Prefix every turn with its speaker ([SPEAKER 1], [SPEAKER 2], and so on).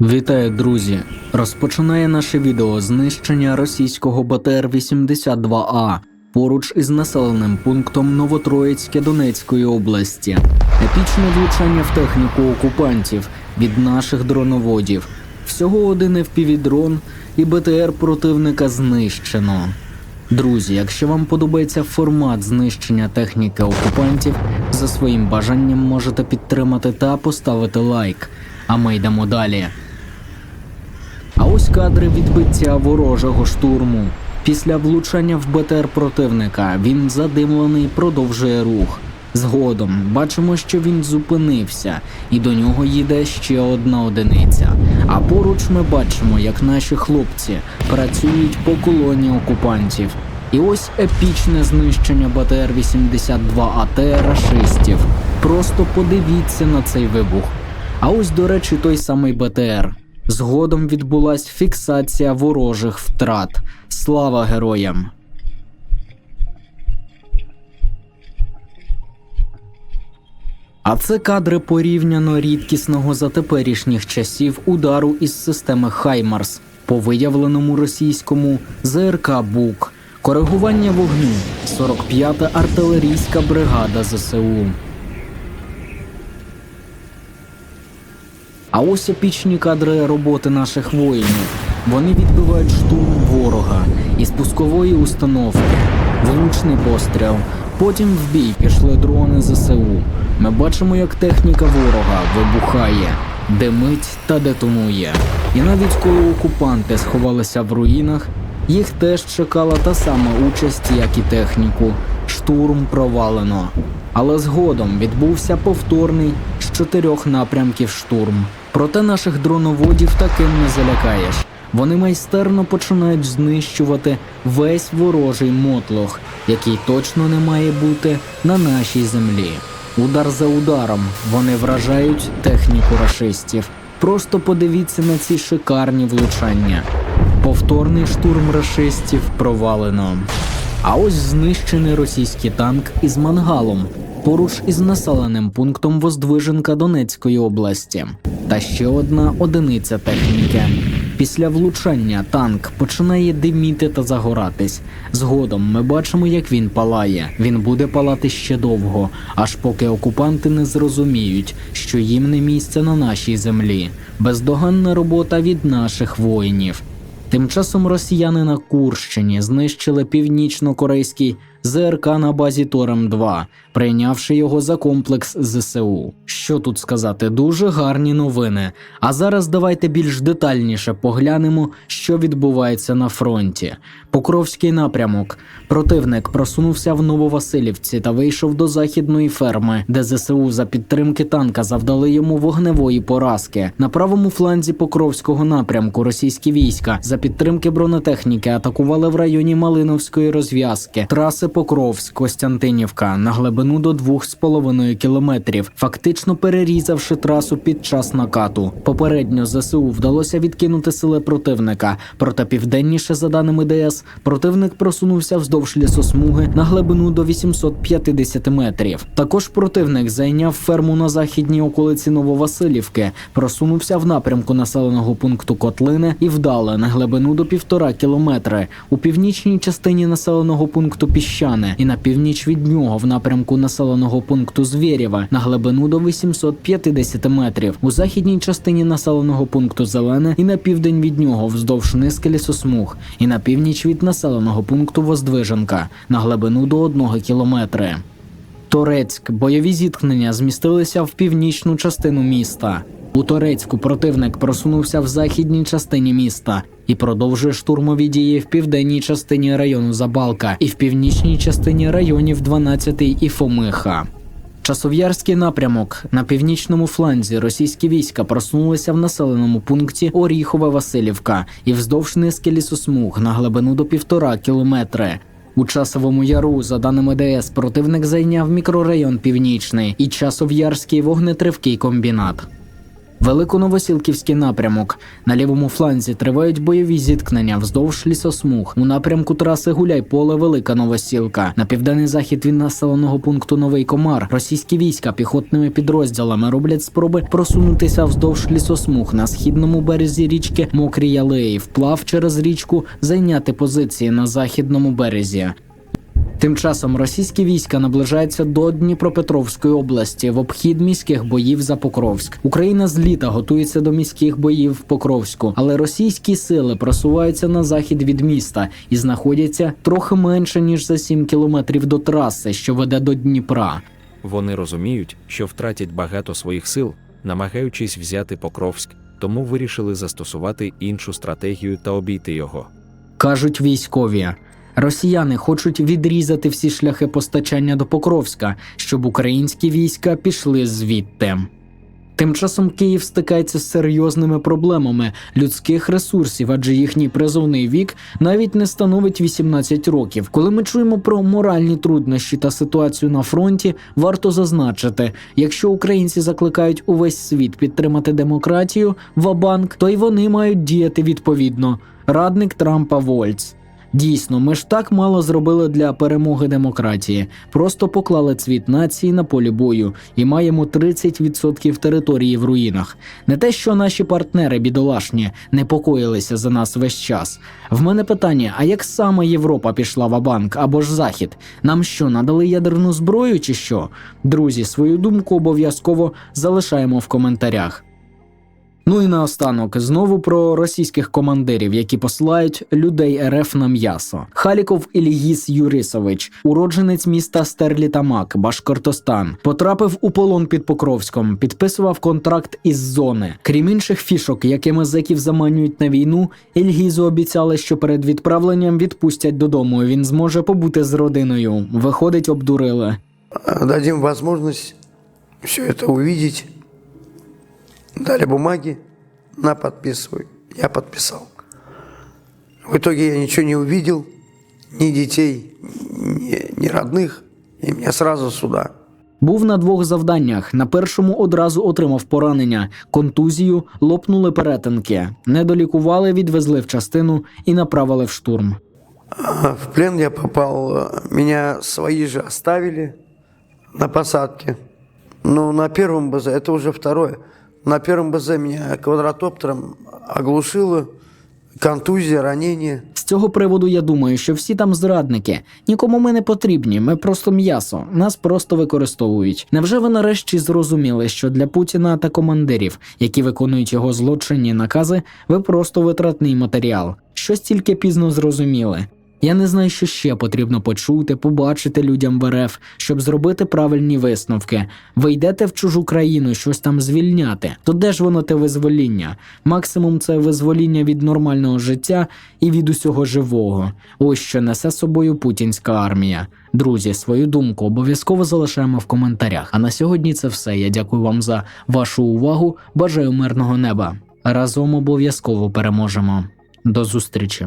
[SPEAKER 1] Вітаю, друзі! Розпочинає наше відео знищення російського БТР-82А поруч із населеним пунктом Новотроїцьке Донецької області. Епічне влучання в техніку окупантів від наших дроноводів. Всього один FPV-дрон і БТР противника знищено. Друзі, якщо вам подобається формат знищення техніки окупантів, за своїм бажанням можете підтримати та поставити лайк. А ми йдемо далі. Ось кадри відбиття ворожого штурму. Після влучання в БТР противника він задимлений продовжує рух. Згодом бачимо, що він зупинився, і до нього їде ще одна одиниця. А поруч ми бачимо, як наші хлопці працюють по колоні окупантів. І ось епічне знищення БТР-82 АТ рашистів. Просто подивіться на цей вибух. А ось, до речі, той самий БТР. Згодом відбулась фіксація ворожих втрат. Слава героям! А це кадри порівняно рідкісного за теперішніх часів удару із системи Хаймарс по виявленому російському ЗРК Бук. Коригування вогню 45-та артилерійська бригада ЗСУ. А ось епічні кадри роботи наших воїнів. Вони відбивають штурм ворога із пускової установки, влучний постріл. Потім в бій пішли дрони ЗСУ. Ми бачимо, як техніка ворога вибухає, димить та детонує. І навіть коли окупанти сховалися в руїнах, їх теж чекала та сама участь, як і техніку. Штурм провалено. Але згодом відбувся повторний з чотирьох напрямків штурм. Проте наших дроноводів таким не залякаєш. Вони майстерно починають знищувати весь ворожий мотлох, який точно не має бути на нашій землі. Удар за ударом вони вражають техніку рашистів. Просто подивіться на ці шикарні влучання. Повторний штурм рашистів провалено. А ось знищений російський танк із мангалом поруч із населеним пунктом Воздвиженка Донецької області. Та ще одна одиниця техніки. Після влучання танк починає диміти та загоратись. Згодом ми бачимо, як він палає. Він буде палати ще довго, аж поки окупанти не зрозуміють, що їм не місце на нашій землі. Бездоганна робота від наших воїнів. Тим часом росіяни на Курщині знищили північно-корейський ЗРК на базі Торем 2, прийнявши його за комплекс ЗСУ. Що тут сказати, дуже гарні новини. А зараз давайте більш детальніше поглянемо, що відбувається на фронті. Покровський напрямок. Противник просунувся в Нововасилівці та вийшов до західної ферми, де ЗСУ за підтримки танка завдали йому вогневої поразки. На правому фланзі Покровського напрямку російські війська за підтримки бронетехніки атакували в районі Малиновської розв'язки траси Покровськ Костянтинівка на глибину до 2,5 кілометрів, фактично перерізавши трасу під час накату. Попередньо ЗСУ вдалося відкинути сили противника. Проте південніше, за даними ДС, противник просунувся вздовж лісосмуги на глибину до 850 метрів. Також противник зайняв ферму на західній околиці Нововасилівки, просунувся в напрямку населеного пункту Котлини і вдали на глибину до півтора кілометри. У північній частині населеного пункту Піщане і на північ від нього в напрямку населеного пункту Звєрєва на глибину до 850 метрів. У західній частині населеного пункту Зелене і на південь від нього вздовж низки лісосмуг, і на північ від населеного пункту Воздвиженка на глибину до 1 кілометри. Торецьк бойові зіткнення змістилися в північну частину міста. У Торецьку противник просунувся в західній частині міста і продовжує штурмові дії в південній частині району Забалка і в північній частині районів 12 і Фомиха. Часов'ярський напрямок на північному фланзі російські війська просунулися в населеному пункті Оріхова Василівка і вздовж низки лісосмуг на глибину до півтора кілометри. У часовому яру, за даними ДС, противник зайняв мікрорайон Північний і часов'ярський вогнетривкий комбінат. Великоновосілківський напрямок. На лівому фланзі тривають бойові зіткнення вздовж лісосмуг. У напрямку траси Гуляйполе Велика Новосілка. На південний захід від населеного пункту Новий Комар. Російські війська піхотними підрозділами роблять спроби просунутися вздовж лісосмуг на східному березі річки Мокрі Ялеї, вплав через річку, зайняти позиції на західному березі. Тим часом російські війська наближаються до Дніпропетровської області в обхід міських боїв за Покровськ. Україна з літа готується до міських боїв в Покровську, але російські сили просуваються на захід від міста і знаходяться трохи менше ніж за 7 кілометрів до траси, що веде до Дніпра.
[SPEAKER 2] Вони розуміють, що втратять багато своїх сил, намагаючись взяти Покровськ, тому вирішили застосувати іншу стратегію та обійти його.
[SPEAKER 1] кажуть військові. Росіяни хочуть відрізати всі шляхи постачання до Покровська, щоб українські війська пішли звідти. Тим часом Київ стикається з серйозними проблемами людських ресурсів, адже їхній призовний вік навіть не становить 18 років. Коли ми чуємо про моральні труднощі та ситуацію на фронті, варто зазначити, якщо українці закликають увесь світ підтримати демократію, вабанк, то й вони мають діяти відповідно. Радник Трампа Вольц. Дійсно, ми ж так мало зробили для перемоги демократії. Просто поклали цвіт нації на полі бою і маємо 30% території в руїнах. Не те, що наші партнери бідолашні непокоїлися за нас весь час. В мене питання: а як саме Європа пішла в банк або ж Захід? Нам що, надали ядерну зброю чи що? Друзі, свою думку обов'язково залишаємо в коментарях. Ну і наостанок знову про російських командирів, які посилають людей РФ на м'ясо. Халіков Ільгіс Юрисович, уродженець міста Стерлітамак, Башкортостан, потрапив у полон під Покровськом, підписував контракт із зони. Крім інших фішок, якими зеків заманюють на війну, Ільгізу обіцяли, що перед відправленням відпустять додому. Він зможе побути з родиною. Виходить, обдурили.
[SPEAKER 3] дадим возможность все это увидеть Дали бумаги, на подписывай. Я подписал. В итоге я ничего не увидел, ни детей, ни, ни родных, и меня сразу сюда.
[SPEAKER 1] Був на двох завданнях. На першому одразу отримав поранення, контузію, лопнули перетинки. Не долікували, відвезли в частину і направили в штурм.
[SPEAKER 3] А В плен я попал, э, меня свои же оставили на посадке. Ну, на первом БЗ, это уже второе. на первом БЗ меня квадрокоптером оглушило, контузия, ранение.
[SPEAKER 1] З цього приводу я думаю, що всі там зрадники. Нікому ми не потрібні, ми просто м'ясо, нас просто використовують. Невже ви нарешті зрозуміли, що для Путіна та командирів, які виконують його злочинні накази, ви просто витратний матеріал? Щось тільки пізно зрозуміли. Я не знаю, що ще потрібно почути, побачити людям в РФ, щоб зробити правильні висновки. Ви йдете в чужу країну, щось там звільняти. То де ж воно те визвоління? Максимум це визвоління від нормального життя і від усього живого. Ось що несе собою путінська армія. Друзі, свою думку обов'язково залишаємо в коментарях. А на сьогодні це все. Я дякую вам за вашу увагу. Бажаю мирного неба. Разом обов'язково переможемо. До зустрічі!